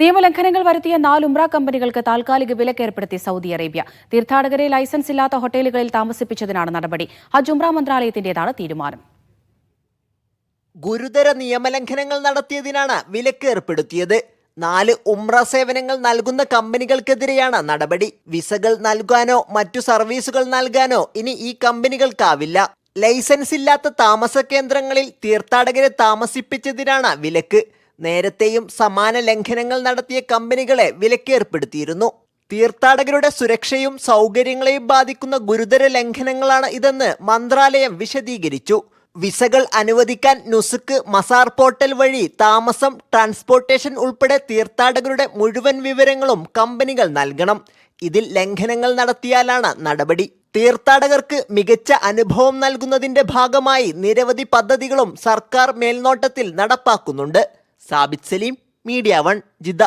നിയമലംഘനങ്ങൾ വരുത്തിയ നാല് ഉംറ കമ്പനികൾക്ക് താൽക്കാലിക വിലക്ക് ഏർപ്പെടുത്തി സൗദി അറേബ്യ. തീർത്ഥാടകരെ ലൈസൻസ് ഇല്ലാത്ത ഹോട്ടലുകളിൽ താമസിപ്പിച്ചതിനാണ് നടപടി. ഹജ് ഉംറ മന്ത്രാലയത്തിന്റേതാണ് തീരുമാനം. ഗുരുതര നിയമലംഘനങ്ങൾ നടത്തിയതിനാണ് വിലക്ക് ഏർപ്പെടുത്തിയത് നാല് ഉംറ സേവനങ്ങൾ നൽകുന്ന കമ്പനികൾക്കെതിരെയാണ് നടപടി. വിസകൾ നൽകാനോ മറ്റു സർവീസുകൾ നൽകാനോ ഇനി ഈ കമ്പനികൾക്കാവില്ല. ലൈസൻസ് ഇല്ലാത്ത താമസ കേന്ദ്രങ്ങളിൽ തീർത്ഥാടകരെ താമസിപ്പിച്ചതിനാണ് വിലക്ക്. നേരത്തെയും സമാന ലംഘനങ്ങൾ നടത്തിയ കമ്പനികളെ വിലക്കേർപ്പെടുത്തിയിരുന്നു. തീർത്ഥാടകരുടെ സുരക്ഷയും സൗകര്യങ്ങളെയും ബാധിക്കുന്ന ഗുരുതര ലംഘനങ്ങളാണ് ഇതെന്ന് മന്ത്രാലയം വിശദീകരിച്ചു. വിസകൾ അനുവദിക്കാൻ നുസുക്ക് മസാർ പോർട്ടൽ വഴി താമസം ട്രാൻസ്പോർട്ടേഷൻ ഉൾപ്പെടെ തീർത്ഥാടകരുടെ മുഴുവൻ വിവരങ്ങളും കമ്പനികൾ നൽകണം. ഇതിൽ ലംഘനങ്ങൾ നടത്തിയാലാണ് നടപടി. തീർത്ഥാടകർക്ക് മികച്ച അനുഭവം നൽകുന്നതിന്റെ ഭാഗമായി നിരവധി പദ്ധതികളും സർക്കാർ മേൽനോട്ടത്തിൽ നടപ്പാക്കുന്നുണ്ട്. Sabith Saleem media one Jeddah.